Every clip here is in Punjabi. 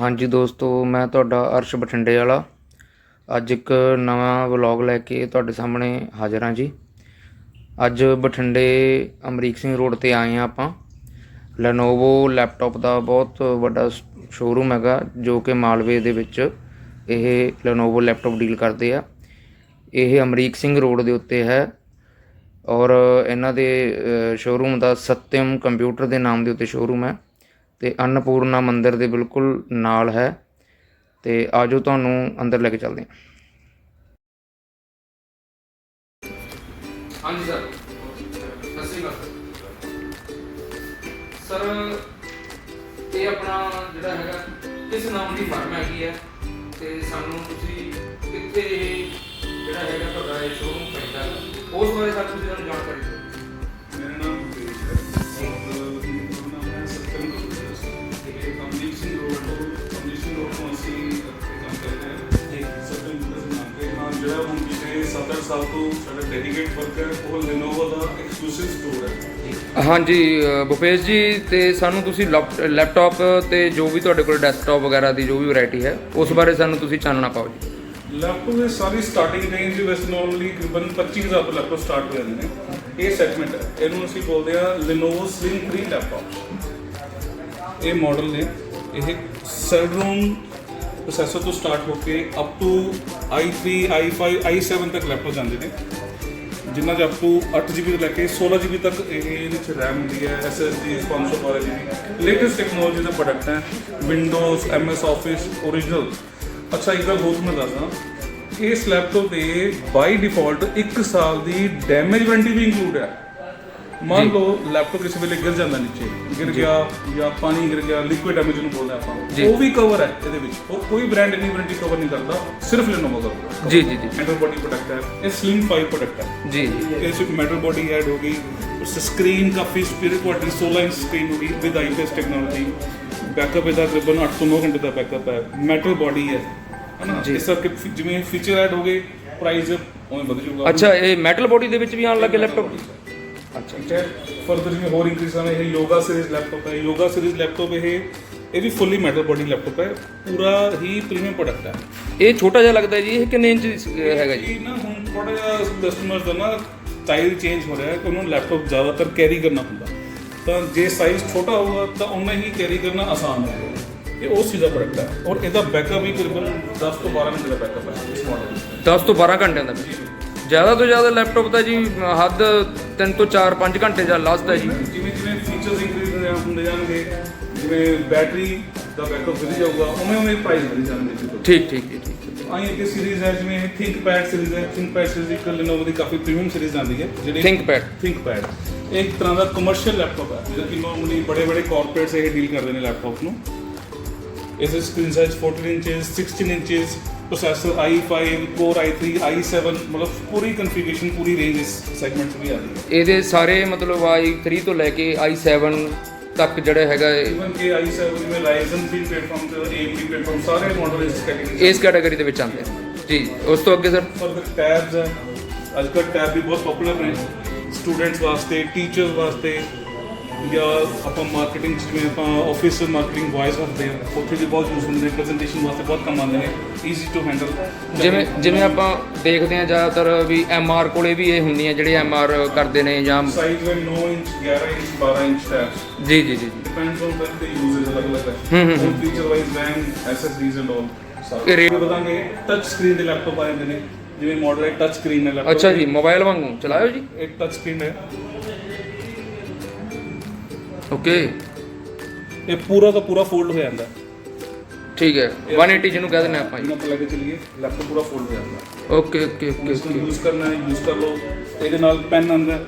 ਹਾਂਜੀ ਦੋਸਤੋ, ਮੈਂ ਤੁਹਾਡਾ ਅਰਸ਼ ਬਠਿੰਡੇ ਵਾਲਾ। ਅੱਜ ਇੱਕ ਨਵਾਂ ਵਲੌਗ ਲੈ ਕੇ ਤੁਹਾਡੇ ਸਾਹਮਣੇ ਹਾਜ਼ਰ ਹਾਂ ਜੀ। ਅੱਜ ਬਠਿੰਡੇ ਅਮਰੀਕ ਸਿੰਘ ਰੋਡ ਤੇ ਆਏ ਹਾਂ ਆਪਾਂ। ਲੈਨੋਵੋ ਲੈਪਟਾਪ ਦਾ ਬਹੁਤ ਵੱਡਾ ਸ਼ੋਰੂਮ ਹੈਗਾ, ਜੋ ਕਿ ਮਾਲਵੇ ਦੇ ਵਿੱਚ ਇਹ ਲੈਨੋਵੋ ਲੈਪਟਾਪ ਡੀਲ ਕਰਦੇ ਆ। ਇਹ ਅਮਰੀਕ ਸਿੰਘ ਰੋਡ ਦੇ ਉੱਤੇ ਹੈ ਔਰ ਇਹਨਾਂ ਦੇ ਸ਼ੋਰੂਮ ਦਾ ਸਤਿਅਮ ਕੰਪਿਊਟਰ ਦੇ ਨਾਮ ਦੇ ਉੱਤੇ ਸ਼ੋਰੂਮ ਹੈ। ਅਤੇ ਅੰਨਪੂਰਨਾ ਮੰਦਿਰ ਦੇ ਬਿਲਕੁਲ ਨਾਲ ਹੈ। ਤੇ ਆਜੋ ਤੁਹਾਨੂੰ ਅੰਦਰ ਲੈ ਕੇ ਚੱਲਦੇ ਹਾਂ। ਹਾਂਜੀ ਸਰ ਸਤਿ ਸ਼੍ਰੀ ਅਕਾਲ। ਸਰ, ਇਹ ਆਪਣਾ ਜਿਹੜਾ ਹੈਗਾ, ਕਿਸ ਨਾਮ ਦੀ ਫਰਮ ਹੈਗੀ ਹੈ? ਤੇ ਸਾਨੂੰ ਤੁਸੀਂ ਕਿੱਥੇ ਜਿਹੜਾ ਹੈਗਾ ਤੁਹਾਡਾ ਇਹ ਸ਼ੋਰੂਮ ਪੈਂਦਾ ਉਸ ਬਾਰੇ ਸਾਨੂੰ ਤੁਸੀਂ ਜਾਣਕਾਰੀ ਪਿਛਲੇ 7-8 ਸਾਲ ਤੋਂ ਸਾਡਾ ਡੈਡੀਕੇਟ ਵਰਕ ਹੈ ਉਹ ਲੈਨੋਵੋ ਦਾ ਐਕਸਕਲੂਸਿਵ ਸਟੋਰ ਹੈ। ਹਾਂਜੀ ਅ, ਭੁਪੇਸ਼ ਜੀ ਤੇ ਸਾਨੂੰ ਤੁਸੀਂ ਲੈਪ- ਲੈਪਟਾਪ ਤੇ ਜੋ ਵੀ ਤੁਹਾਡੇ ਕੋਲ ਡੈਸਕਟਾਪ ਵਗੈਰਾ ਦੀ ਜੋ ਵੀ ਵੈਰਾਈਟੀ ਹੈ ਉਸ ਬਾਰੇ ਸਾਨੂੰ ਤੁਸੀਂ ਚਾਨਣਾ ਪਾਓ ਜੀ। ਲੈਪਟਾਪ ਦੀ ਸਾਰੀ ਸਟਾਰਟਿੰਗ ਰੇਂਜ ਵੈਸੇ ਨਾਰਮਲੀ ਤਕਰੀਬਨ 25000 ਤੋਂ ਲੈਪਟਾਪ ਸਟਾਰਟ ਹੋ ਜਾਂਦੇ ਨੇ। ਇਹ ਸੈਗਮੈਂਟ ਹੈ। ਇਹਨੂੰ ਅਸੀਂ ਬੋਲਦੇ ਆ Lenovo Slim 3 ਲੈਪਟਾਪ ਇਹ ਮਾਡਲ ਨੇ। ਇਹ Celeron ਪ੍ਰੋਸੈਸਰ ਤੋਂ ਸਟਾਰਟ ਹੋ ਕੇ up to i3 i5 i7 ਤੱਕ ਲੈਪਟਾਪ ਜਾਂਦੇ ਨੇ। ਜਿਨ੍ਹਾਂ 'ਚ ਅਪ ਟੂ 8GB ਤੋਂ ਲੈ ਕੇ 16GB ਤੱਕ ਇਹ ਇਹਦੇ ਵਿੱਚ RAM ਹੁੰਦੀ ਹੈ SSD 512GB ਲੇਟੈਸਟ ਟੈਕਨੋਲੋਜੀ ਦਾ ਪ੍ਰੋਡਕਟ ਹੈ Windows MS Office origignal ਅੱਛਾ, ਇੱਕ ਗੱਲ ਹੋਰ ਮੈਂ ਦੱਸਦਾ ਇਸ ਲੈਪਟਾਪ ਦੇ ਬਾਈ ਡਿਫਾਲਟ 1 ਸਾਲ ਦੀ ਡੈਮੇਜ ਵਾਰੰਟੀ ਵੀ ਇਨਕਲੂਡ ਹੈ। ਮੰਨ ਲਓ ਲੈਪਟਾਪ ਕਿਸੇ ਵੇਲੇ ਗਿਰ ਜਾਂਦਾ ਨੀਚੇ ਗਿਰ ਗਿਆ ਜਾਂ। ਪਾਣੀ ਗਿਰ ਗਿਆ ਲਿਕੁਇਡ ਡੈਮੇਜ ਨੂੰ ਬੋਲਦੇ ਆਪਾਂ। ਉਹ ਵੀ ਕਵਰ ਹੈ ਇਹਦੇ ਵਿੱਚ। ਉਹ ਕੋਈ ਬ੍ਰਾਂਡ ਇੰਨੀ ਵਾਰੰਟੀ ਕਵਰ ਨਹੀਂ ਕਰਦਾ ਸਿਰਫ Lenovo ਕਰਦਾ ਜੀ ਜੀ ਜੀ। ਮੈਟਲ ਬੋਡੀ ਪ੍ਰੋਡਕਟ ਹੈ ਇਹ ਸਲਿਮ 5 ਪ੍ਰੋਡਕਟ ਹੈ। ਜੀ ਜੀ। ਇਸ ਵਿੱਚ ਮੈਟਲ ਬੋਡੀ ਐਡ ਹੋ ਗਈ ਉਸ ਸਕਰੀਨ ਕਾਫੀ ਸਪੀਡ ਕੁਆਲਿਟੀ 16 ਇੰਚ ਸਕਰੀਨ ਹੋ ਗਈ ਵਿਦ ਆਈਪੀਐਸ ਟੈਕਨੋਲੋਜੀ ਬੈਕਅਪ ਇਹਦਾ ਤਕਰੀਬਨ 8 ਤੋਂ 9 ਘੰਟੇ ਦਾ ਬੈਕਅਪ ਹੈ। ਮੈਟਲ ਬੋਡੀ ਹੈ ਹਨਾ। ਇਸ ਕਰਕੇ ਜਿਵੇਂ ਫੀਚਰ ਐਡ ਹੋ ਗਏ ਪ੍ਰਾਈਸ ਉਵੇਂ ਵਧ ਜਾਊਗਾ। ਅੱਛਾ ਇਹ ਮੈਟਲ ਬੋਡੀ ਦੇ ਵਿੱਚ ਵੀ ਆਉਣ ਲੱਗੇ ਲੈਪਟਾਪ ਅੱਛਾ ਠੀਕ ਹੈ ਫਰਦਰ ਜਿਵੇਂ ਹੋਰ ਇੰਕਰੀਜ਼ ਆਵੇਂ ਇਹ ਯੋਗਾ ਸੀਰੀਜ਼ ਲੈਪਟਾਪ ਹੈ। ਯੋਗਾ ਸੀਰੀਜ਼ ਲੈਪਟਾਪ ਇਹ ਇਹ ਵੀ ਫੁੱਲੀ ਮੈਟਲ ਬੋਡੀ ਲੈਪਟਾਪ ਹੈ। ਪੂਰਾ ਹੀ ਪ੍ਰੀਮੀਅਮ ਪ੍ਰੋਡਕਟ ਹੈ। ਇਹ ਛੋਟਾ ਜਿਹਾ ਲੱਗਦਾ ਜੀ ਇਹ ਕਿੰਨੇ ਇੰਚ ਹੈਗਾ ਜੀ? ਇਹ ਨਾ ਹੁਣ ਥੋੜਾ ਜਿਹਾ ਕਸਟਮਰਸ ਦਾ ਨਾ ਸਟਾਈਲ ਚੇਂਜ ਹੋ ਰਿਹਾ ਹੈ ਕਿ ਉਹਨਾਂ ਨੂੰ ਲੈਪਟਾਪ ਜ਼ਿਆਦਾਤਰ ਕੈਰੀ ਕਰਨਾ ਹੁੰਦਾ। ਤਾਂ ਜੇ ਸਾਈਜ਼ ਛੋਟਾ ਹੋਊਗਾ ਤਾਂ ਉਹਨਾਂ ਹੀ ਕੈਰੀ ਕਰਨਾ ਆਸਾਨ ਹੋਵੇਗਾ ਇਹ ਉਸ ਚੀਜ਼ ਦਾ ਪ੍ਰੋਡਕਟ ਹੈ। ਔਰ ਇਹਦਾ ਬੈਕਅਪ ਵੀ ਤਕਰੀਬਨ 10 ਤੋਂ 12 ਘੰਟੇ ਦਾ ਬੈਕਅਪ ਹੈ ਇਸ ਮਾਡਲ 10 ਤੋਂ 12 ਘੰਟਿਆਂ ਦਾ। ਜ਼ਿਆਦਾ ਤੋਂ ਜ਼ਿਆਦਾ ਲੈਪਟਾਪ ਦਾ ਜੀ ਹੱਦ 3 ਤੋਂ 4 5 ਘੰਟੇ ਜਾਂ ਲਾਸਟ ਹੈ ਜੀ। ਜਿਵੇਂ ਜਿਵੇਂ ਫੀਚਰਸ ਇੰਕਰੀਜ਼ ਹੁੰਦੇ ਜਾਣਗੇ ਜਿਵੇਂ ਬੈਟਰੀ ਦਾ ਬੈਕਅਪ ਵਧੀ ਜਾਊਗਾ ਉਵੇਂ ਉਵੇਂ ਪ੍ਰਾਈਸ ਵਧੀ ਜਾਣਗੇ ਠੀਕ ਠੀਕ ਠੀਕ ਆਈ ਇੱਕ ਸੀਰੀਜ਼ ਹੈ ਜਿਵੇਂ ਥਿੰਕਪੈਡ ਸੀਰੀਜ਼ ਹੈ। ਥਿੰਕਪੈਡ ਸੀਰੀਜ਼ ਇੱਕ Lenovo ਦੀ ਕਾਫੀ ਪ੍ਰੀਮੀਅਮ ਸੀਰੀਜ਼ ਆਉਂਦੀ ਹੈ ਜਿਹੜੀ ThinkPad। ਥਿੰਕਪੈਡ ਇਹ ਇੱਕ ਤਰ੍ਹਾਂ ਦਾ ਕਮਰਸ਼ੀਅਲ ਲੈਪਟਾਪ ਹੈ ਜਿਹੜਾ ਕਿ ਨਾਰਮਲੀ ਬੜੇ ਬੜੇ ਕਾਰਪੋਰੇਟਸ ਇਹ ਡੀਲ ਕਰਦੇ ਨੇ ਲੈਪਟਾਪ ਨੂੰ। ਇਸ ਦੀ screen size 14 inches 16 inches processor i5 Core i3 i7 ਮਤਲਬ ਪੂਰੀ ਕਨਫੀਗਰੇਸ਼ਨ ਪੂਰੀ ਰੇਂਜ ਇਸ ਸੈਗਮੈਂਟ 'ਚ ਵੀ ਆਉਂਦੀ ਹੈ। ਇਹਦੇ ਸਾਰੇ ਮਤਲਬ i3 ਤੋਂ ਲੈ ਕੇ i7 ਤੱਕ ਜਿਹੜਾ ਹੈਗਾ ਇਹ ਇਵਨ ਕਿ i7 ਜਿਵੇਂ Ryzen 3 ਪਲੇਟਫਾਰਮ ਤੇ AMD ਪਲੇਟਫਾਰਮ ਸਾਰੇ ਮਾਡਲ ਇਸ ਕੈਟੇਗਰੀ ਇਸ ਕੈਟਾਗਰੀ ਦੇ ਵਿੱਚ ਆਉਂਦੇ ਆ ਜੀ ਉਸ ਤੋਂ ਅੱਗੇ ਸਰ ਫਰਦਰ ਟੈਬਸ ਹੈ। ਅੱਜ ਕੱਲ੍ਹ ਟੈਬ ਵੀ ਬਹੁਤ ਪਪੂਲਰ ਨੇ। ਸਟੂਡੈਂਟਸ ਵਾਸਤੇ ਟੀਚਰਸ ਵਾਸਤੇ ਜਾਂ ਆਪਾਂ ਮਾਰਕੀਟਿੰਗ ਜਿਵੇਂ ਆਪਾਂ ਆਫਿਸ ਮਾਰਕੀਟਿੰਗ ਵਾਇਸ ਕਰਦੇ ਆ ਉੱਥੇ ਵੀ ਬਹੁਤ ਯੂਜ਼ ਹੁੰਦੇ ਨੇ ਪ੍ਰੈਜੈਂਟੇਸ਼ਨ ਵਾਸਤੇ ਬਹੁਤ ਕੰਮ ਆਉਂਦੇ ਨੇ ਈਜ਼ੀ ਟੂ ਹੈਂਡਲ ਜਿਵੇਂ ਜਿਵੇਂ ਆਪਾਂ ਦੇਖਦੇ ਹਾਂ ਜ਼ਿਆਦਾਤਰ ਵੀ ਐਮਆਰ ਕੋਲੇ ਵੀ ਇਹ ਹੁੰਦੀਆਂ ਜਿਹੜੇ ਐਮਆਰ ਕਰਦੇ ਨੇ ਜਾਂ ਸਾਈਜ਼ ਹੈ 9 ਇੰਚ 11 ਇੰਚ 12 ਇੰਚ ਟੈਬਸ ਜੀ ਜੀ ਜੀ ਡਿਪੈਂਡਸ ਔਨ ਦੈਟ ਦੇ ਯੂਜ਼ਸ ਅਲੱਗ ਅਲੱਗ ਹੈ ਹੂੰ, ਹੂੰ, feature wise RAM SSDs and all ਸਾਰੇ। ਬਤਾਂਗੇ ਟੱਚ ਸਕਰੀਨ ਦੇ ਲੈਪਟਾਪ ਆ ਜਾਂਦੇ ਨੇ। ਜਿਵੇਂ ਮਾਡਲ ਹੈ ਟੱਚ ਸਕਰੀਨ ਹੈ ਲੈਪਟਾਪ ਅੱਛਾ ਜੀ ਮੋਬਾਈਲ ਵਾਂਗੂ। ਚਲਾਇਓ ਜੀ। ਇੱਕ ਟੱਚ ਸਕਰੀਨ ਹੈ। ਓਕੇ ਇਹ ਪੂਰਾ ਦਾ ਪੂਰਾ ਫੋਲਡ ਹੋ ਜਾਂਦਾ। ਠੀਕ ਹੈ। 180 ਜਿਹਨੂੰ ਕਹਿ ਦਿੰਦੇ ਆਪਾਂ ਜੀ। ਇਹਨਾਂ ਕੇ ਚਲੀਏ ਲੈਪਟਾਪ ਪੂਰਾ ਫੋਲਡ ਹੋ ਜਾਂਦਾ। ਓਕੇ ਓਕੇ ਓਕੇ ਇਸ ਨੂੰ ਯੂਜ਼ ਕਰਨਾ ਹੈ ਯੂਜ਼ ਕਰ ਲਓ। ਇਹਦੇ ਨਾਲ ਪੈਨ ਆਉਂਦਾ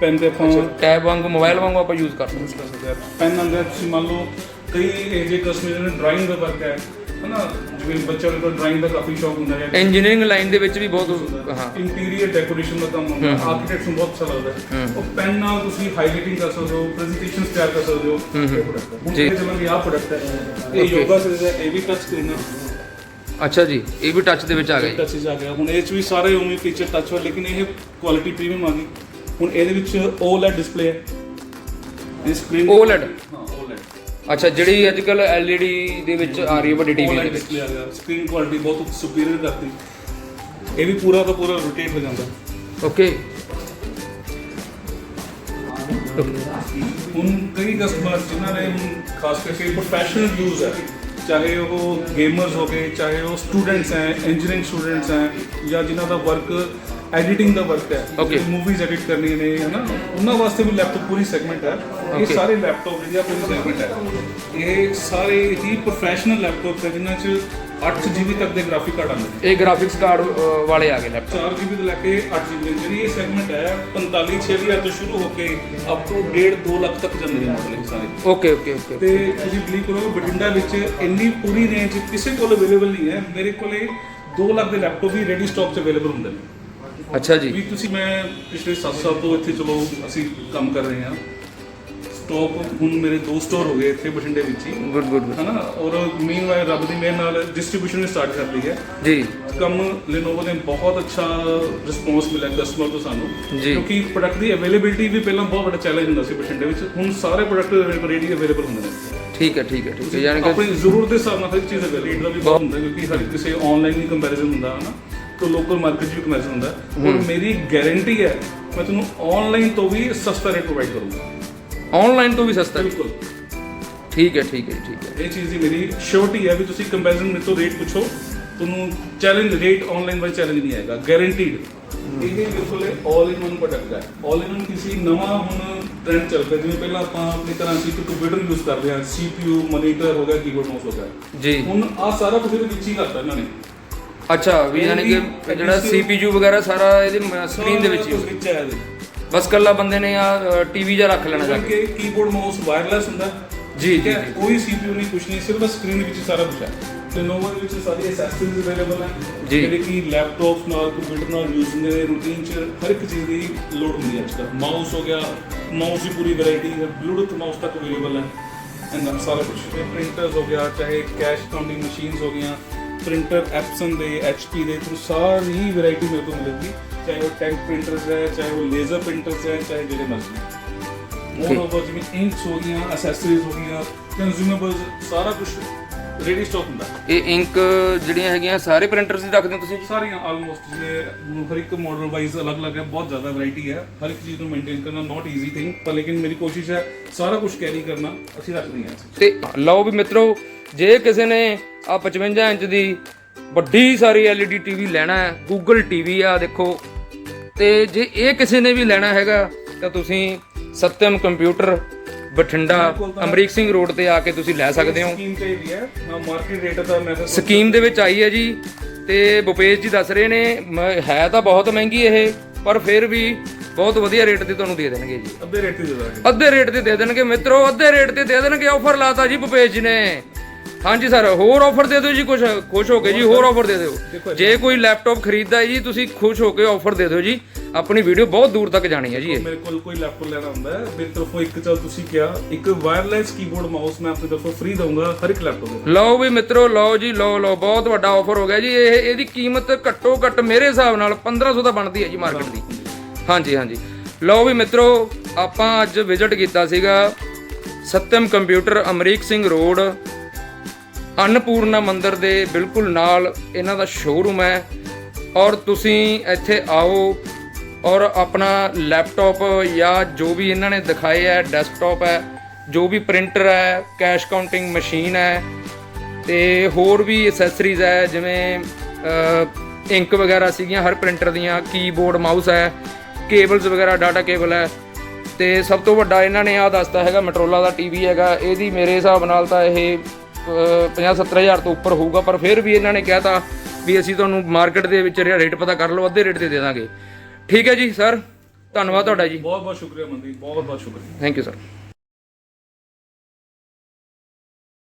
ਪੈਨ ਤੇ ਆਪਾਂ ਟੈਬ ਵਾਂਗੂ ਮੋਬਾਈਲ ਵਾਂਗੂ ਆਪਾਂ ਯੂਜ਼ ਕਰ ਸਕਦੇ ਕਰ ਸਕਦੇ ਹਾਂ। ਪੈਨ ਆਉਂਦਾ ਹੈ, ਤੁਸੀਂ ਮੰਨ ਲਓ ਕਈ ਇਹ ਜੇ ਕਸਟਮਰ ਨੇ ਡਰਾਇੰਗ ਦਾ ਵਰਕ ਹੈ। ਹਨਾ ਜਿਵੇਂ ਬੱਚਿਆਂ ਨੂੰ ਡਰਾਇੰਗ ਦਾ ਕਾਫੀ ਸ਼ੌਕ ਹੁੰਦਾ ਹੈ। ਇੰਜੀਨੀਅਰਿੰਗ ਲਾਈਨ ਦੇ ਵਿੱਚ ਵੀ ਬਹੁਤ ਹਾਂ। ਇੰਟੀਰੀਅਰ ਡੈਕੋਰੇਸ਼ਨ ਦਾ ਕੰਮ ਹੁੰਦਾ ਆਰਕੀਟੈਕਟਸ ਨੂੰ ਬਹੁਤ ਅੱਛਾ ਲੱਗਦਾ ਹੈ। ਉਹ ਪੈਨ ਨਾਲ ਤੁਸੀਂ ਹਾਈਲਾਈਟਿੰਗ ਕਰ ਸਕਦੇ ਹੋ ਪ੍ਰੈਜੈਂਟੇਸ਼ਨਸ ਤਿਆਰ ਕਰ ਸਕਦੇ ਹੋ। ਇਹ ਜੀ। ਇਹ ਚੱਲਾਂਗੇ ਆਹ ਪ੍ਰੋਡਕਟ ਹੈ। ਇਹ. ਯੋਗਾ ਸੀਰੀਜ਼ ਹੈ ਇਹ ਵੀ ਟੱਚ ਸਕਰੀਨ ਹੈ। ਅੱਛਾ ਜੀ ਇਹ ਵੀ ਟੱਚ ਦੇ ਵਿੱਚ ਆ ਗਿਆ ਜੀ ਟੱਚਸ ਆ ਗਿਆ। ਹੁਣ ਇਹ ਚ ਵੀ ਸਾਰੇ ਉਵੇਂ ਫੀਚਰ ਟੱਚ ਵਾਲੇ ਲੇਕਿਨ ਇਹ ਕੁਆਲਿਟੀ ਪ੍ਰੀਮੀਅਮ ਆ ਗਈ। ਹੁਣ ਇਹਦੇ ਵਿੱਚ OLED ਡਿਸਪਲੇ ਹੈ। ਇਹ ਸਕਰੀਨ OLED? ਅੱਛਾ ਜਿਹੜੀ ਅੱਜ ਕੱਲ LED ਦੇ ਵਿੱਚ ਆ ਰਹੀ ਹੈ ਵੱਡੀ ਟੀਵੀ ਦੇ OLED ਵਿੱਚ। ਡਿਸਪਲੇ ਆ ਗਿਆ। ਸਕਰੀਨ ਕੁਆਲਿਟੀ ਬਹੁਤ ਸੁਪੀਰੀਅਰ ਕਰਤੀ। ਇਹ ਵੀ ਪੂਰਾ ਦਾ ਪੂਰਾ ਰੋਟੇਟ ਹੋ ਜਾਂਦਾ। ਓਕੇ ਹੁਣ ਕਈ ਕਸਟਮਰ ਜਿਨ੍ਹਾਂ ਨੇ ਹੁਣ ਖਾਸ ਕਰਕੇ ਪ੍ਰੋਫੈਸ਼ਨਲ ਯੂਜ਼ ਹੈ ਚਾਹੇ ਉਹ ਗੇਮਰਸ ਹੋ ਗਏ ਚਾਹੇ ਉਹ ਸਟੂਡੈਂਟਸ ਹੈ ਇੰਜੀਨੀਅਰਿੰਗ ਸਟੂਡੈਂਟਸ ਹੈ ਜਾਂ ਜਿਨ੍ਹਾਂ ਦਾ ਵਰਕ ਐਡੀਟਿੰਗ ਦਾ ਵਰਕ ਹੈ। Okay. ਮੂਵੀਜ਼ ਐਡਿਟ ਕਰਨੀਆਂ ਨੇ ਹਨਾ? ਉਹਨਾਂ ਵਾਸਤੇ ਵੀ ਲੈਪਟਾਪ ਪੂਰੀ ਸੈਗਮੈਂਟ ਹੈ। ਇਹ Okay. ਸਾਰੇ ਲੈਪਟਾਪ ਜਿਹੜੀ ਆ ਪੂਰੀ ਸੈਗਮੈਂਟ ਹੈ। ਇਹ ਸਾਰੇ ਹੀ ਪ੍ਰੋਫੈਸ਼ਨਲ ਲੈਪਟਾਪ ਹੈ ਜਿਨ੍ਹਾਂ 'ਚ 8 GB ਤੱਕ ਦੇ ਗ੍ਰਾਫਿਕ ਕਾਰਡ ਆਉਂਦੇ ਨੇ। ਇਹ ਗ੍ਰਾਫਿਕਸ ਕਾਰਡ ਵਾਲੇ ਆ ਗਏ ਲੈਪਟਾਪ 4 GB ਤੋਂ ਲੈ ਕੇ 8 GB ਜਿਹੜੀ ਇਹ ਸੈਗਮੈਂਟ ਹੈ 45 6000 ਤੋਂ ਸ਼ੁਰੂ ਹੋ ਕੇ ਅਪ ਟੂ 1.5 2 ਲੱਖ ਤੱਕ ਜਾਂਦੇ ਨੇ ਮਾਡਲ ਇਹ ਸਾਰੇ ਓਕੇ ਓਕੇ ਓਕੇ ਤੇ ਤੁਸੀਂ ਬਲੀਵ ਕਰੋ ਬਠਿੰਡਾ ਵਿੱਚ ਇੰਨੀ ਪੂਰੀ ਰੇਂਜ ਕਿਸੇ ਕੋਲ ਅਵੇਲੇਬਲ ਨਹੀਂ ਹੈ। ਮੇਰੇ ਕੋਲੇ 2 ਲੱਖ ਦੇ ਲੈਪਟਾਪ ਵੀ ਰੈਡੀ ਸਟਾਕ 'ਚ ਅਵੇਲੇਬਲ ਹੁੰਦੇ ਨੇ। ਅੱਛਾ ਜੀ। ਵੀ ਤੁਸੀਂ ਮੈਂ ਪਿਛਲੇ 7 ਸਾਲ ਤੋਂ ਇੱਥੇ ਚਲੋ ਅਸੀਂ ਕੰਮ ਕਰ ਰਹੇ ਹਾਂ। ਸਟਾਕ ਹੁਣ ਮੇਰੇ ਦੋ ਸਟੋਰ ਹੋ ਗਏ ਇੱਥੇ ਬਠਿੰਡੇ ਵਿੱਚ ਹੀ। ਗੁੱਡ ਗੁੱਡ ਹਨਾ? ਔਰ ਮੀਨਵਾਈਲ ਰੱਬ ਦੀ ਮਿਹਰ ਨਾਲ ਡਿਸਟ੍ਰੀਬਿਊਸ਼ਨ ਵੀ ਸਟਾਰਟ ਕਰ ਲਈ ਹੈ। ਜੀ। ਕੰਮ Lenovo ਨੇ ਬਹੁਤ ਅੱਛਾ ਰਿਸਪੌਂਸ ਮਿਲਿਆ ਕਸਟਮਰ ਤੋਂ ਸਾਨੂੰ। ਕਿਉਂਕਿ ਪ੍ਰੋਡਕਟ ਦੀ ਅਵੇਲੇਬਿਲਟੀ ਵੀ ਪਹਿਲਾਂ ਬਹੁਤ ਵੱਡਾ ਚੈਲੰਜ ਹੁੰਦਾ ਸੀ ਬਠਿੰਡੇ ਵਿੱਚ। ਹੁਣ ਸਾਰੇ ਪ੍ਰੋਡਕਟ ਰੈਡੀ ਅਵੇਲੇਬਲ ਹੁੰਦੇ ਨੇ। ਠੀਕ ਹੈ ਠੀਕ ਹੈ ਠੀਕ ਹੈ। ਯਾਨੀ ਕਿ ਆਪਣੀ ਜ਼ਰੂਰਤ ਦੇ ਹਿਸਾਬ ਨਾਲ ਹਰ ਚੀਜ਼ ਅਵੇਲੇਬਲ ਦਾ ਵੀ ਬਹੁਤ ਹੁੰਦਾ ਕਿਉਂਕਿ ਹਰ ਕਿਸੇ ਆਨਲਾਈਨ ਕੰਪੈਰੀਜ਼ਨ ਹੁੰਦਾ ਹੈ ਨਾ ਤੋਂ ਲੋਕਲ ਮਾਰਕੀਟ ਵੀ ਕੰਪੈਰੀਜ਼ਨ ਹੁੰਦਾ। ਔਰ ਮੇਰੀ ਗਾਰੰਟੀ ਹੈ ਮੈਂ ਤੁਹਾਨੂੰ ਆਨਲਾਈਨ ਤੋਂ ਵੀ ਸਸਤਾ ਰੇਟ ਪ੍ਰੋਵਾਈਡ ਕਰੂੰਗਾ। ਆਨਲਾਈਨ ਤੋਂ ਵੀ ਸਸਤਾ। ਬਿਲਕੁਲ। ਠੀਕ ਹੈ ਠੀਕ ਹੈ ਠੀਕ ਹੈ। ਇਹ ਚੀਜ਼ ਦੀ ਮੇਰੀ ਸ਼ੋਰਟੀ ਹੈ ਵੀ ਤੁਸੀਂ ਕੰਪੈਰੀਜ਼ਨ ਮੇਰੇ ਤੋਂ ਰੇਟ ਪੁੱਛੋ। ਤੁਹਾਨੂੰ ਚੈਲੰਜ ਰੇਟ ਆਨਲਾਈਨ ਵਾਈ ਚੈਲੰਜ ਨਹੀਂ ਆਏਗਾ ਗਾਰੰਟੀਡ ਇਹ ਬਿਲਕੁਲ ਆਲ ਇਨ ਵਨ ਪ੍ਰੋਡਕਟ ਹੈ। ਆਲ ਇਨ ਵਨ ਕਿਸੇ ਨਵਾਂ ਹੁਣ ਟ੍ਰੈਂਡ ਚੱਲ ਰਿਹਾ ਜਿਵੇਂ ਪਹਿਲਾਂ ਆਪਾਂ ਆਪਣੀ ਤਰ੍ਹਾਂ ਸੀ ਕਿ ਕੰਪਿਊਟਰ ਯੂਜ਼ ਕਰਦੇ ਹਾਂ CPU ਮੋਨੀਟਰ ਹੋ ਗਿਆ ਕੀਬੋਰਡ ਮਾਊਸ ਹੋ ਗਿਆ। ਜੀ। ਹੁਣ ਆ ਸਾਰਾ ਕੁਝ ਇਹਦੇ ਵਿੱਚ ਹੀ ਕਰਤਾ ਇਹਨਾਂ ਨੇ। ਅੱਛਾ ਵੀ ਯਾਨੀ ਕਿ ਜਿਹੜਾ CPU ਵਗੈਰਾ ਸਾਰਾ ਇਹਦੇ ਸਕਰੀਨ ਦੇ ਵਿੱਚ ਹੀ ਹੋਵੇ। ਵਿੱਚ ਹੈ ਇਹਦੇ। ਬਸ ਕੱਲਾ ਬੰਦੇ ਨੇ ਆ ਟੀਵੀ ਜਾਂ ਰੱਖ ਲੈਣਾ ਜਾ ਕੇ। ਕਿ ਕੀਬੋਰਡ ਮਾਊਸ ਵਾਇਰਲੈਸ ਹੁੰਦਾ। ਜੀ, ਠੀਕ ਹੈ? ਜੀ, ਕੋਈ CPU ਨਹੀਂ ਕੁਝ ਨਹੀਂ ਸਿਰਫ ਸਕਰੀਨ ਵਿੱਚ ਹੀ ਸਾਰਾ ਕੁਝ ਹੈ। ਤੇ ਨੋਵਾ ਵਿੱਚ ਸਾਰੀ ਐਕਸੈਸਰੀਜ਼ ਅਵੇਲੇਬਲ ਹੈ। ਜੀ। ਜਿਹੜੇ ਕਿ ਲੈਪਟਾਪ ਨਾਲ ਕੰਪਿਊਟਰ ਨਾਲ ਯੂਜ਼ ਹੁੰਦੇ ਨੇ ਰੂਟੀਨ 'ਚ ਹਰ ਇੱਕ ਚੀਜ਼ ਦੀ ਲੋੜ ਹੁੰਦੀ ਹੈ ਅੱਜਕੱਲ ਮਾਊਸ ਹੋ ਗਿਆ ਮਾਊਸ ਦੀ ਪੂਰੀ ਵੈਰਾਈਟੀ ਹੈ। ਬਲੂਟੁੱਥ ਮਾਊਸ ਤੱਕ ਅਵੇਲੇਬਲ ਹੈ। ਐਂਡ ਸਾਰਾ ਕੁਝ ਪ੍ਰਿੰਟਰਸ ਹੋ ਗਿਆ ਚਾਹੇ ਕੈਸ਼ ਕਾਊਂਟਿੰਗ ਮਸ਼ੀਨਸ ਹੋ ਗਈਆਂ। ਪ੍ਰਿੰਟਰ ਐਪਸਨ ਦੇ HP ਦੇ ਤੁਹਾਨੂੰ ਸਾਰੀ ਵੈਰਾਈਟੀ ਮੇਰੇ ਕੋਲ ਮਿਲੇਗੀ। ਚਾਹੇ ਉਹ ਟੈਂਕ ਪ੍ਰਿੰਟਰਸ ਹੈ ਚਾਹੇ ਉਹ ਲੇਜ਼ਰ ਪ੍ਰਿੰਟਰਸ ਹੈ ਚਾਹੇ ਜਿਹੜੇ ਮਰਜ਼ੀ। ਮੋਰ ਓਵਰ ਜਿਵੇਂ ਇੰਕਸ ਹੋ ਗਈਆਂ ਅਸੈਸਰੀਜ਼ ਹੋ ਗਈਆਂ ਕੰਜ਼ਿਊਮੇਬਲਸ ਸਾਰਾ ਕੁਝ ਰੈਡੀ ਸਟਾਕ ਹੁੰਦਾ। ਇਹ ਇੰਕ ਜਿਹੜੀਆਂ ਹੈਗੀਆਂ ਸਾਰੇ ਪ੍ਰਿੰਟਰਸ ਦੀ ਰੱਖਦੇ ਹੋ ਤੁਸੀਂ ਸਾਰੀਆਂ ਆਲਮੋਸਟ ਜਿਵੇਂ ਹਰ ਇੱਕ ਮਾਡਲ ਵਾਈਜ਼ ਅਲੱਗ-ਅਲੱਗ ਹੈ ਬਹੁਤ ਜ਼ਿਆਦਾ ਵੈਰਾਈਟੀ ਹੈ। ਹਰ ਇੱਕ ਚੀਜ਼ ਨੂੰ ਮੇਨਟੇਨ ਕਰਨਾ ਨਾਟ ਈਜ਼ੀ ਥਿੰਗ ਪਰ ਲੇਕਿਨ ਮੇਰੀ ਕੋਸ਼ਿਸ਼ ਹੈ ਸਾਰਾ ਕੁਝ ਕੈਰੀ ਕਰਨਾ ਅਸੀਂ ਰੱਖਦੇ ਹਾਂ। ਤੇ ਲਓ ਵੀ ਮਿੱਤਰੋ ਜੇ ਕਿਸੇ ਨੇ ਆ 55 ਇੰਚ ਦੀ ਵੱਡੀ ਸਾਰੀ LED ਟੀਵੀ ਲੈਣਾ ਹੈ Google TV ਆ ਦੇਖੋ। ਤੇ ਜੇ ਇਹ ਕਿਸੇ ਨੇ ਵੀ ਲੈਣਾ ਹੈਗਾ ਤਾਂ ਤੁਸੀਂ ਸਤਿਅਮ ਕੰਪਿਊਟਰ ਬਠਿੰਡਾ ਅਮਰੀਕ ਸਿੰਘ ਰੋਡ ਤੇ ਆ ਕੇ ਤੁਸੀਂ ਲੈ ਸਕਦੇ ਹੋ। ਸਕੀਮ ਤੇ ਵੀ ਹੈ ਨਾ ਮਾਰਕੀਟ ਰੇਟ ਦਾ ਮੈਂ ਤਾਂ ਸਕੀਮ ਦੇ ਵਿੱਚ ਆਈ ਹੈ ਜੀ ਤੇ ਭੁਪੇਸ਼ ਜੀ ਦੱਸ ਰਹੇ ਨੇ ਹੈ ਤਾਂ ਬਹੁਤ ਮਹਿੰਗੀ ਇਹ ਪਰ ਫਿਰ ਵੀ ਬਹੁਤ ਵਧੀਆ ਰੇਟ ਤੇ ਤੁਹਾਨੂੰ ਦੇ ਦੇਣਗੇ ਜੀ। ਅੱਧੇ ਰੇਟ ਤੇ ਦੇ ਦਾਂਗੇ। ਅੱਧੇ ਰੇਟ ਤੇ ਦੇ ਦੇਣਗੇ ਮਿੱਤਰੋ ਅੱਧੇ ਰੇਟ ਤੇ ਦੇ ਦੇਣਗੇ ਆਫਰ ਲਾਤਾ ਜੀ ਭੁਪੇਸ਼ ਜੀ ਨੇ। ਹਾਂਜੀ ਸਰ ਹੋਰ ਆਫਰ ਦੇ ਦਿਓ ਜੀ ਕੁਝ ਖੁਸ਼ ਹੋ ਕੇ ਜੀ ਹੋਰ ਆਫਰ ਦੇ ਦਿਓ। ਜੇ। ਕੋਈ ਲੈਪਟਾਪ ਖਰੀਦਦਾ ਹੈ ਜੀ ਤੁਸੀਂ ਖੁਸ਼ ਹੋ ਕੇ ਆਫਰ ਦੇ ਦਿਓ ਜੀ। ਆਪਣੀ ਵੀਡੀਓ ਬਹੁਤ ਦੂਰ ਤੱਕ ਜਾਣੀ ਹੈ ਜੀ ਇਹ। ਮੇਰੇ ਕੋਲ ਕੋਈ ਲੈਪਟਾਪ ਲੈਣਾ ਹੁੰਦਾ ਹੈ। ਮੇਰੀ ਤਰਫੋਂ ਇੱਕ ਚਲ ਤੁਸੀਂ ਕਿਹਾ ਇੱਕ ਵਾਇਰਲੈਸ ਕੀਬੋਰਡ ਮਾਊਸ ਮੈਂ ਆਪਣੀ ਤਰਫੋਂ ਫ੍ਰੀ ਦਊਂਗਾ ਹਰ ਇੱਕ ਲੈਪਟਾਪ ਦੇ ਲਓ ਵੀ ਮਿੱਤਰੋ ਲਓ ਜੀ ਲਓ ਲਓ ਬਹੁਤ ਵੱਡਾ ਆਫਰ ਹੋ ਗਿਆ ਜੀ। ਇਹ ਇਹਦੀ ਕੀਮਤ ਘੱਟੋ ਘੱਟ ਮੇਰੇ ਹਿਸਾਬ ਨਾਲ 1500 ਤਾਂ ਬਣਦੀ ਹੈ ਜੀ ਮਾਰਕੀਟ ਦੀ। ਹਾਂਜੀ ਹਾਂਜੀ। ਲਓ ਵੀ ਮਿੱਤਰੋ ਆਪਾਂ ਅੱਜ ਵਿਜ਼ਿਟ ਕੀਤਾ ਸੀਗਾ ਸਤਿਅਮ ਕੰਪਿਊਟਰ ਅਮਰੀਕ ਸਿੰਘ ਰੋਡ ਅੰਨਪੂਰਨਾ ਮੰਦਿਰ ਦੇ ਬਿਲਕੁਲ ਨਾਲ ਇਹਨਾਂ ਦਾ ਸ਼ੋਰੂਮ ਹੈ। ਔਰ ਤੁਸੀਂ ਇੱਥੇ ਆਓ ਔਰ ਆਪਣਾ ਲੈਪਟਾਪ ਜਾਂ ਜੋ ਵੀ ਇਹਨਾਂ ਨੇ ਦਿਖਾਏ ਹੈ ਡੈਸਕਟਾਪ ਹੈ, ਜੋ ਵੀ ਪ੍ਰਿੰਟਰ ਹੈ ਕੈਸ਼ ਕਾਊਂਟਿੰਗ ਮਸ਼ੀਨ ਹੈ ਤੇ ਹੋਰ ਵੀ ਐਕਸੈਸਰੀਜ਼ ਹੈ, ਜਿਵੇਂ ਇੰਕ ਵਗੈਰਾ ਸੀਗੀਆਂ ਹਰ ਪ੍ਰਿੰਟਰ ਦੀਆਂ ਕੀਬੋਰਡ ਮਾਊਸ ਹੈ ਕੇਬਲਸ ਵਗੈਰਾ ਡਾਟਾ ਕੇਬਲ ਹੈ। ਤੇ ਸਭ ਤੋਂ ਵੱਡਾ ਇਹਨਾਂ ਨੇ ਆ ਦੱਸਤਾ ਹੈਗਾ ਮਟਰੋਲਾ ਦਾ ਟੀਵੀ ਹੈਗਾ। ਇਹਦੀ ਮੇਰੇ ਹਿਸਾਬ ਨਾਲ ਤਾਂ ਇਹ 50 ਹਜ਼ਾਰ ਤੋਂ ਉੱਪਰ ਹੋਊਗਾ ਪਰ ਫਿਰ ਵੀ ਇਹਨਾਂ ਨੇ ਕਹਿਤਾ ਵੀ ਅਸੀਂ ਤੁਹਾਨੂੰ ਮਾਰਕੀਟ ਦੇ ਵਿੱਚ ਰੇਟ ਪਤਾ ਕਰ ਲਓ ਅੱਧੇ ਰੇਟ ਤੇ ਦੇ ਦਾਂਗੇ। ਠੀਕ ਹੈ ਜੀ ਸਰ ਧੰਨਵਾਦ ਤੁਹਾਡਾ ਜੀ। ਬਹੁਤ ਬਹੁਤ ਸ਼ੁਕਰੀਆ ਮਨਦੀਪ ਬਹੁਤ ਬਹੁਤ ਸ਼ੁਕਰੀਆ। Thank you sir